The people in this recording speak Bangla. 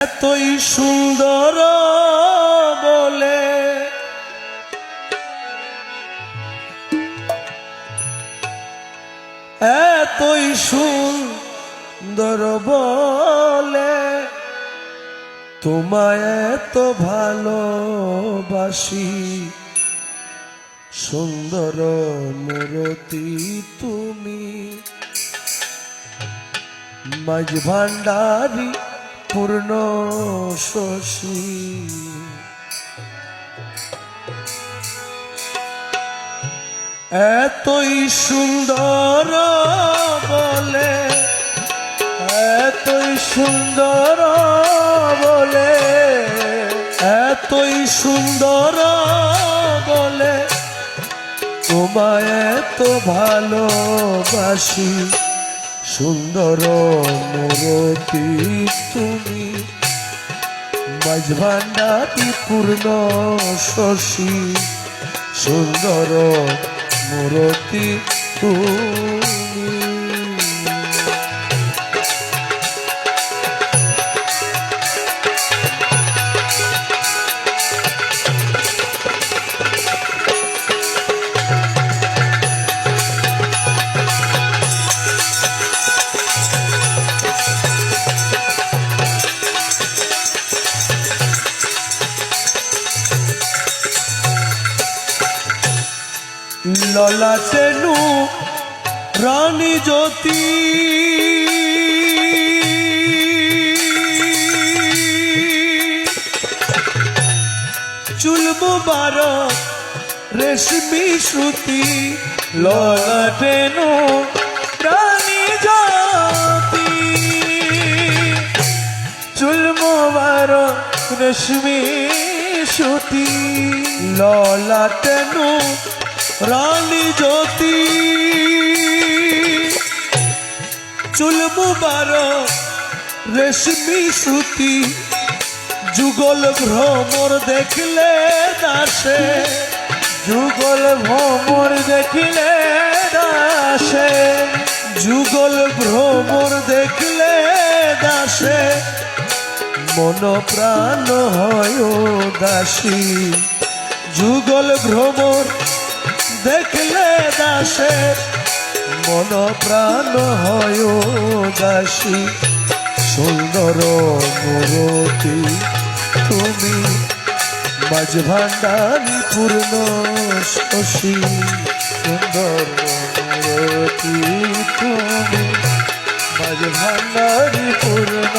এতই সুন্দর বলে। এতই সুন্দর বলে। তোমায় এত ভালোবাসি। সুন্দর মূরতি তুমি। মাঝ ভান্ডারি পূর্ণ শশী। এতই সুন্দর বলে এতই সুন্দর বলে এতই সুন্দর বলে তোমায় এত ভালোবাসি। সুন্দর মূরতি তুমি। মাঝ ভান্ডারি পূর্ণ শশী। সুন্দর মূরতি তুমি। ললা চেনু রানী জ্যোতি। চুলবু বার রেশমি শ্রুতি, ললা চেনু রানী জ্যোতি। চুলমো বার রেশমি সুতি, ললা তেনু, রানী জ্যোতি। চুলমু বার রেশমি সুতি, যুগল ভ্রমর দেখলে দাসে, যুগল ভ্রমর দেখলে দাসে, যুগল ভ্রমর মন প্রাণ হয় দাসী যুগল ভ্রমর দেখলে দাসে মন প্রাণ হয় দাসী সুন্দর মূরতি তুমি মাঝ ভান্ডারি পূর্ণ শশী। সুন্দর মূরতি তুমি মাঝ ভান্ডারি পূর্ণ